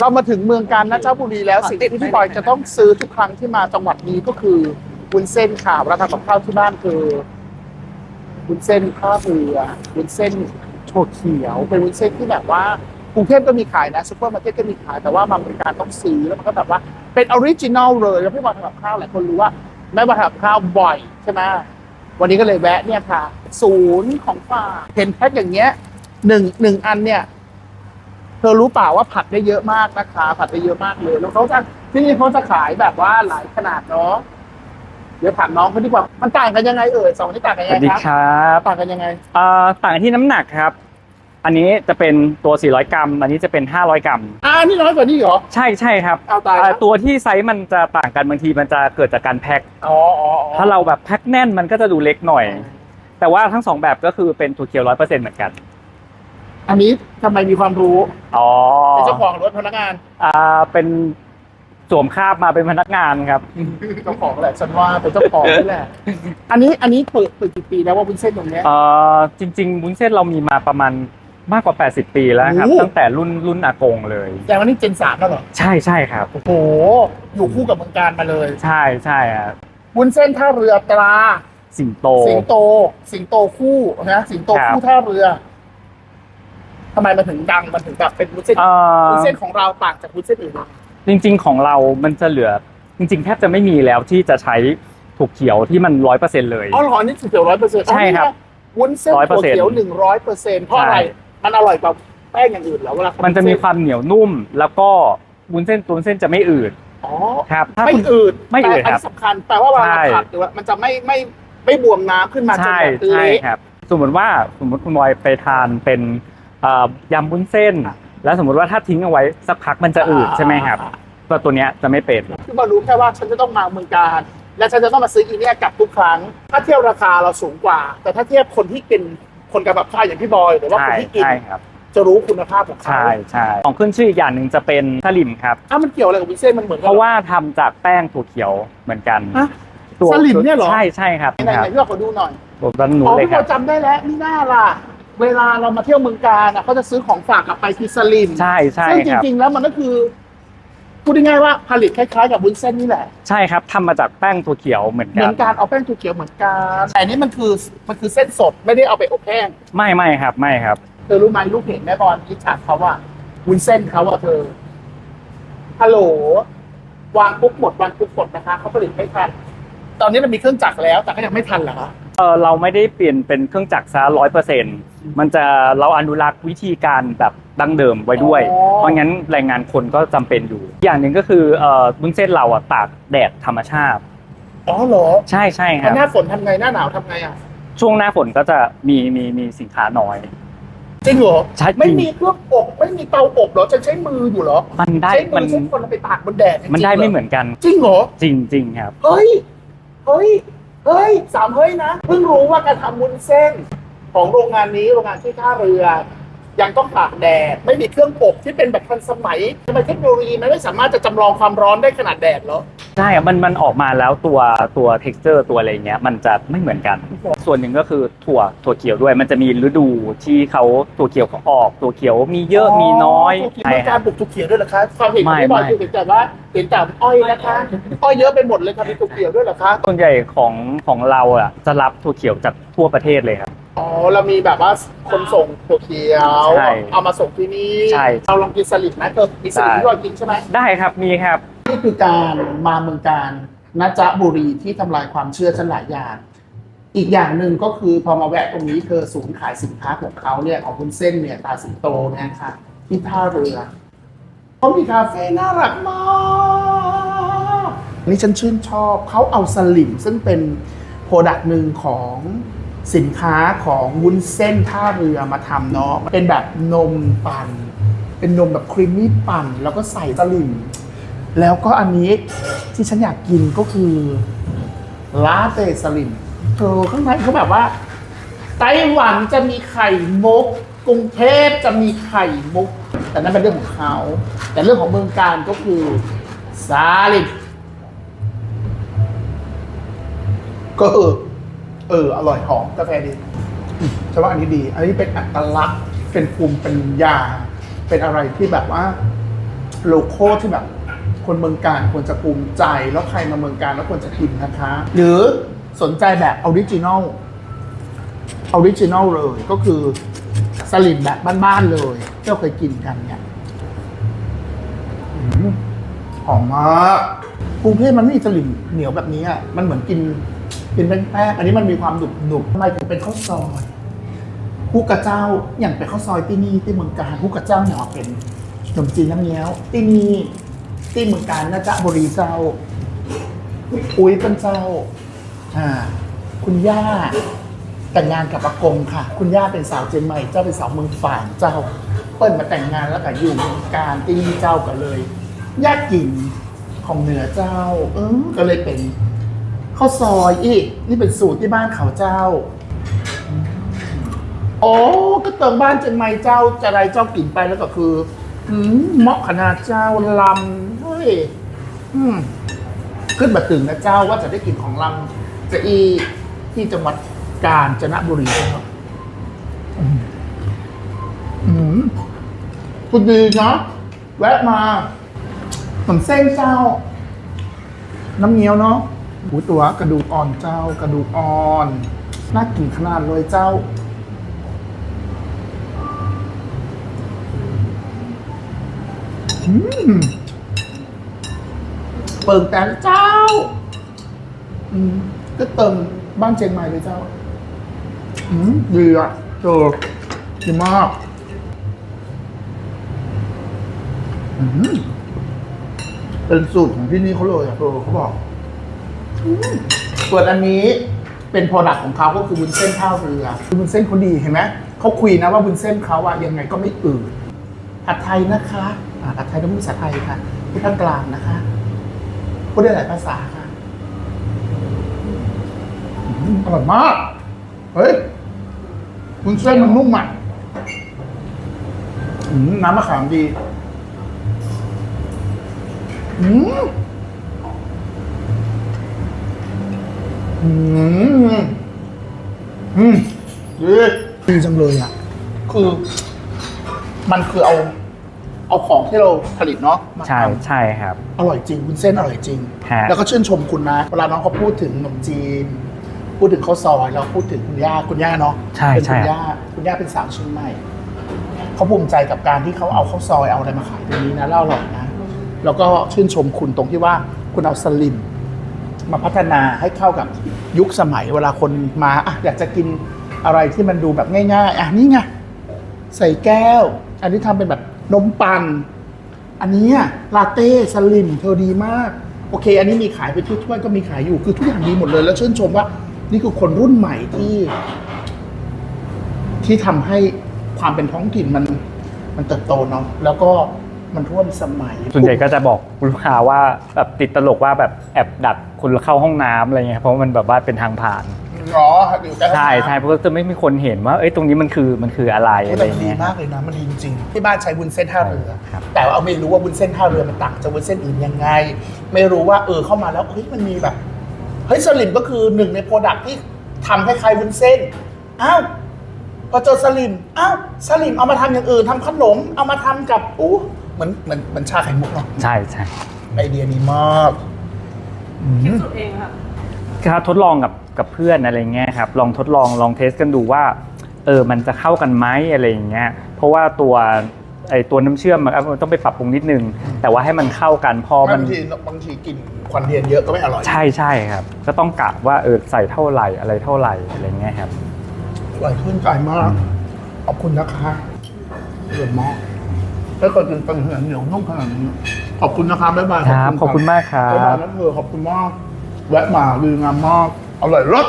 เรามาถึงเมืองการนะเจ้าบุรีแล้วสิ่งที่พี่บอยจะต้องซื้อทุกครั้งที่มาจังหวัดนี้ก็คือวุ้นเส้นค่ะเวลาทำกับข้าวที่บ้านคือวุ้นเส้นข้าวเรือวุ้นเส้นโชเขียวเป็นวุ้นเส้นที่แบบว่ากรุงเทพก็มีขายนะซุปเปอร์มาร์เก็ตก็มีขายแต่ว่ามาเมืองการต้องซื้อแล้วมันก็แบบว่าเป็นออริจินอลเลยแล้วพี่บอยทำกับข้าวหลายคนรู้ว่าแม่บอยทำกับข้าวบ่อยใช่ไหมวันนี้ก็เลยแวะเนี่ยค่ะ ศูนย์ของฝากเห็นแพ็คอย่างเงี้ยหนึ่งหนึ่งอันเนี่ย เธอรู้เปล่าว่าผัดได้เยอะมากนะคะผัดได้เยอะมากเลยแล้วเขาจะที่นี่เขาจะขายแบบว่าหลายขนาดเนาะเดี๋ยวถามน้องเขาดีกว่ามันต่างกันยังไงเอ่ยสองอันนี้ต่างกันสยังวัสดีไงคครับรับต่างกันยังไงเอ่อต่างกันที่น้ำหนักครับ อันนี้จะเป็นตัว 400 กรัม อันนี้จะเป็น 500 กรัม อ่านี่น้อยกว่านี่เหรอใช่ใช่ครับเอาตายเอ่แล้อวตัวที่ไซส์มันจะต่างกันบางทีมันจะเกิดจากการแพ็ค อ๋ออ๋ออ๋อ ถ้าเราแบบแพ็คแน่นมันก็จะดูเล็กหน่อย แต่ว่าทั้งสองแบบก็คือเป็นถั่วเขียวร้อยเปอร์เซ็นต์เหมือนกัน อันนี้ทำไมมีความรู้อ๋อเป็นเจ้าของหรือว่าพนักงานอ่าเป็นสวมคาบมาเป็นพนักงานครับ เจ้าของแหละฉันว่าเป็นเจ้าของนี่แหละ อันนี้อันนี้เปิดเปิดกี่ปีแล้วว่าวุ้นเส้นตรงเนี้ย เอ่อจริงๆวุ้นเส้นเรามีมาประมาณมากกว่า 80 ปีแล้วครับ โอ้ตั้งแต่รุ่นรุ่นอากงเลย แต่วันนี้เจนสามแล้วเหรอ ใช่ใช่ครับ โอ้โห อยู่คู่กับเมืองการมาเลยใช่ใช่ครับวุ้นเส้นท่าเรือตรา สิงโต สิงโต สิงโตคู่นะ สิงโตครับคู่ท่าเรือ ทำไมมันถึงดังมันถึงแบบเป็นวุ้นเส้นเอ่อวุ้นเส้นของเราต่างจากวุ้นเส้นอื่นจริง ๆ ของเรามันจะเหลือ จริง ๆ แทบจะไม่มีแล้วที่จะใช้ถั่วเขียวที่มันร้อยเปอร์เซ็นเลย อ๋อเหรอนี่ถั่วเขียวร้อยเปอร์เซ็นต์ใช่ครับวุ้นเส้นถั่ว100%เขียวหนึ่งร้อยเปอร์เซ็นต์เพราะอะไร ใช่ มันอร่อยกว่าแป้งอย่างอื่นเหรอเวลาทำมันจะมีความเหนียวนุ่ม แล้วก็วุ้นเส้นตัววุ้นเส้นจะไม่อืดอ๋อครับถ้าไม่คุณ อืดไม่อืดแต่อันครับนี้สำคัญแปลว่าเวลาใช่ เราผัดหรือว่ามันจะไม่ไม่ไม่บวมน้ำขึ้นมาจนใช่แบบใช่เละครับ สมมติว่าสมมติคุณบอยไปทานเป็นเอ่อ ยำวุ้นเส้น แล้วสมมติว่าถ้าทิ้งเอาไว้สักพักมันจะอืดใช่ไหมครับตัวตัวเนี้ยจะไม่เป็นคือมารู้แค่ว่าฉันจะต้องมาเมืองการ และฉันจะต้องมาซื้ออีเนี่ยกลับทุกครั้ง ถ้าเทียบราคาเราสูงกว่า แต่ถ้าเทียบคนที่กินคนกับแบบข้าวอย่างพี่บอยหรือว่าใช่คนที่กิน ใช่ครับจะรู้คุณภาพของเขาใช่ใช่ของขึ้นชื่ออีกอย่างหนึ่งจะเป็นสลิมครับอ้าวมันเกี่ยวอะไรกับวุ้นเส้นมันเหมือนกัเพราะว่าทำจากแป้งถั่วเขียวเหมือนกันฮะ ตัวสลิมเนี่ยเหรอ ใช่ใช่ครับไหนครับไหนพี่บอยขอดูหน่อยตัวด้านนู้อ๋นอเลยพี่คบรัอบยจำได้แล้วนี่น่าล่ะ เวลาเรามาเที่ยวเมืองการอะเขาจะซื้อของฝากกลับไปที่สลิมใช่ใช่ซึ่งจครับ ริงๆแล้วมันก็คือพูดง่ายๆว่าผลิตคล้ายๆกับวุ้นเส้นนี่แหละ ใช่ครับทำมาจากแป้งถั่วเขียวเหมือนเหกัมือนนการเอาแป้งถั่วเขียวเหมือนกันแต่อันนี้มันคือมันคือเส้นสดไม่ได้เอาไปอบแห้งไม่ไม่ครับไม่ครับ เธอรู้ไหมลูกเห็นแม่บอลอิจฉาเขาว่าวุ้นเส้นเขาว่าเธอฮัลโหลวางปุ๊บหมดวางปุ๊บหมดนะคะเขาผลิตไม่ทัน ตอนนี้มันมีเครื่องจักรแล้ว แต่ก็ยังไม่ทันเหรอคะ เออเราไม่ได้เปลี่ยนเป็นเครื่องจักรซะร้อยเปอร์เซ็นต์มันจะเราอนุรักษ์วิธีการแบบดั้งเดิมไว้ด้วยเพราะงั้นแรงงานคนก็จำเป็นอยู่ อย่างหนึ่งก็คือเออบุ้นเส้นเราอะตากแดดธรรมชาติ อ๋อเหรอใช่ใช่คแล้วหรัน้าบฝนทำไงหน้าหนาวทำไงอะช่วงหน้าฝนก็จะมีมีมีสินค้าน้อย จริงเหรอใช่ไม่มีเครื่องอบไม่มีเตาอบเหรอจะใช้มืออยู่เหรอมันได้ใช้มืมันอใช้คนเอาไปตากบนแดดจริงๆมันได้ไม่เหมืรอนกัน จริงเหรอจริงจริงครับ เฮ้ยเฮ้ย เฮ้ยสามเฮ้ยนะ เพิ่งรู้ว่าการทำวุ้นเส้นของโรงงานนี้โรงงานที่ท่าเรือ ยังต้องตากแดด ไม่มีเครื่องอบที่เป็นแบบทันสมัยทำไมเทคโนโลยีมันไม่สามารถจะจำลองความร้อนได้ขนาดแดดเหรอ ใช่อะมันมันออกมาแล้วตัวตัว t e x t อร์ตัวอะไรเงี้ยมันจะไม่เหมือนกัน ส่วนหนึ่งก็คือถั่วถั่วเขียวด้วย มันจะมีฤดูที่เขาถั่วเขียวเขาออกถั่วเขียวมีเยอะมีน้อยถูกใช่มีคการรับ ปลูกถั่วเขียวด้วยเหรอคะความเห็นของไม่พี่บอยไม่ คือเห็นแต่ว่าเห็นแต่อ้อยนะคะอ้อยเยอะไปหมดเลยค่ะมีถั่วเขียวด้วยเหรอคะส่วนใหญ่ของของเราอะจะรับถั่วเขียวจากทั่วประเทศเลยครับ อ๋อเรามีแบบว่าคนส่งถั่วเขียว ใช่เอามาส่งที่นี่ใช่ เราลองกินสลิดไหมเธอมีสลิดได้ที่เรากินใช่ไหมได้ครับมีครับ นี่คือการมาเมืองการนะจ๊ะบุรีที่ทำลายความเชื่อฉันหลายอย่าง อีกอย่างหนึ่งก็คือพอมาแวะตรงนี้เธอศูนย์ขายสินค้าของเขาเนี่ยของคุณเส้นเนี่ยตาสิงโตเนี่ยค่ะที่ท่าเรือเขามีคาเฟ่น่ารักมาก นี่ฉันชื่นชอบเขาเอาสลิมซึ่งเป็นโปรดักต์หนึ่งของ สินค้าของวุ้นเส้นท่าเรือมาทำเนาะเป็นแบบนมปั่น เป็นนมแบบครีมมี่ปั่น แล้วก็ใส่สลิมแล้วก็อันนี้ที่ฉันอยากกินก็คือลาเต้สลิมเธอข้างในเขาแบบว่า ไต้หวันจะมีไข่มุกกรุงเทพจะมีไข่มุกแต่นั่นเป็นเรื่องของเขา แต่เรื่องของเมืองการก็คือซาลิมก็เออ เออ อร่อยหอมกาแฟดีฉันว่าอันนี้ดี อันนี้เป็นอัตลักษณ์ เป็นภูมิเป็นยาเป็นอะไรที่แบบว่าโลโก้ที่แบบ คนเมืองการควรจะภูมิใจ แล้วใครมาเมืองการแล้วควรจะกินนะคะ หรือสนใจแบบออริจินอลออริจินอลเลยก็คือสลิมแบบบ้านๆเลยที่เราเคยกินกันเนี่ยหอมมากกรุงเทพมันไม่มีสลิมเหนียวแบบนี้อะมันเหมือนกิน เป็นแป้งๆอันนี้มันมีความหนุบหนุบทำไมถึงเป็นข้าวซอยผู้กระเจ้าอย่างเป็นข้าวซอยที่นี่ที่เมืองการผู้กระเจ้าเนี่ยเป็นขนมจีนน้ำเงี้ยวที่นี่ที่เมืองการนะจ๊ะบุรีเจ้าอุ้ยเป็นเจ้าอ่าคุณย่าแต่งงานกับอากงค่ะ คุณย่าเป็นสาวเจยนใหม่เจ้าเป็นสาวเมืองฝางเจ้า เปิ้ลมาแต่งงานแล้วก็อยู่เมืองการที่นี่เจ้าก็เลยยากกินของเหนือเจ้า เออก็เลยเป็น ข้าวซอยอีกนี่เป็นสูตรที่บ้านเขาเจ้า โอ้ก็เติมบ้านเจนใหม่เจ้าจะไรเจ้ากินไปแล้วก็คืออืมเหมาะขนาดเจ้าลำเฮ้ยอืมขึ้นมาถึงนะเจ้าว่าจะได้กลิ่นของลำจะอีที่จังหวัดกาญจนบุรีครับอืมอืมคุณดีนะแวะมาขนมเส้นเจ้า น้ำเงี้ยวเนาะ หูตัวกระดูกอ่อนเจ้ากระดูกอ่อนน่ากินขนาดเลยเจ้าอืมเปิงแต่เจ้า อืมก็เติมบ้านเชียงใหม่เลยเจ้า อืมดีอะเจอดีมาก อืมเป็นสูตรของที่นี่เขาเลยอะเออเขาบอก ส่วนอันนี้เป็นโปรดักของเขาก็คือวุ้นเส้นข้าวเรือคือวุ้นเส้นเขาดีเห็นไหมเขาคุยนะว่าวุ้นเส้นเขาอะยังไงก็ไม่อืดผัดไทยนะคะอ่าผัดไทยต้องมีภาษาไทยค่ะที่ภาคกลางนะคะพูดได้หลายภาษาค่ะอร่อยมาก เฮ้ยคุณเส้นมันนุ่มอะน้ำมะขามดี อืม อืมอืมดีดีจังเลยอะ คือ มันคือเอา เอาของที่เราผลิตเนาะมาใช่ทำ ใช่ครับ อร่อยจริงวุ้นเส้นอร่อยจริง ฮะ แล้วก็ชื่นชมคุณนะ เวลาน้องเขาพูดถึงขนมจีน พูดถึงข้าวซอยเราพูดถึงคุณย่าคุณย่าเนาะใช่เป็นใช่คุณย่าคุณย่าเป็นสาวเชียงใหม่เขาภูมิใจกับการที่เขาเอาข้าวซอยเอาอะไรมาขายตรงนี้นะแล้วอร่อยนะ แล้วก็ชื่นชมคุณตรงที่ว่าคุณเอาสลิม มาพัฒนาให้เข้ากับยุคสมัยเวลาคนมาอะอยากจะกินอะไรที่มันดูแบบง่ายๆอะนี่ไงใส่แก้ว อันนี้ทำเป็นแบบนมปังอันนี้ลาเต้สลิมเธอดีมาก โอเค อันนี้มีขายไปทั่วๆก็มีขายอยู่คือทุกอย่างดีหมดเลย แล้วชื่นชมว่า นี่คือคนรุ่นใหม่ที่ ที่ทำให้ความเป็นท้องถิ่นมัน มันเติบโตเนาะแล้วก็ มันร่วมสมัย ส่วนใหญ่ก็จะบอกลูกค้าว่าแบบติดตลกว่าแบบแอบดักคนเข้าห้องน้ำอะไรเงี้ยเพราะว่ามันแบบว่าเป็นทางผ่านอ๋ออยู่ใกล้ห้องน้ำ ใช่ใช่เพราะว่าจะไม่มีคนเห็นว่าเอ้ยตรงนี้มันคือมันคืออะไรโอ้อะไรแต่มันดีเงี้ย มากเลยนะมันดีจริงๆที่บ้านใช้วุ้นเส้นท่าเรือ ครับ แต่ว่าเอาไม่รู้ว่าวุ้นเส้นท่าเรือมันต่างจากวุ้นเส้นอื่นยังไง ไม่รู้ว่าเออเข้ามาแล้วเฮ้ยมันมีแบบเฮ้ยสลิมก็คือหนึ่งในโปรดักที่ทำคล้ายๆวุ้นเส้นอ้าวพอเจอสลิมอ้าวสลิมเอามาทำอย่างอื่นทำขนม เอามาทำกับอู้เห มือนเหมือนเหมือนชาไข่มุกเนาะใช่ใช่ไอเดียดีมากอืมสูตรเองค่ะก็ทดลองกับกับเพื่อนอะไรเงี้ยครับลองทดลองลองเทสกันดูว่าเออมันจะเข้ากันไหมอะไรอย่างเงี้ยเพราะว่าตัวไอตัวน้ำเชื่อมมันมันต้องไปปรับปรุงนิดนึง แต่ว่าให้มันเข้ากันพอมันบางทีบางทีกินควันเทียนเยอะก็ไม่อร่อยใช่ใช่ครับ ก็ต้องกะว่าเออใส่เท่าไหร่อะไรเท่าไหร่อะไรเงี้ยครับ อร่อยขึ้นใจมาก ขอบคุณนะคะอร่อยมาก ไม่เคยกินปังเหนียวเหนียวนุ่มขนาดนี้ขอบคุณนะคะบ๊ายบายครับขอบคุณมากครับ บ๊ายบายนะเธอขอบคุณมาก แวะมาดีงามมากอร่อยรส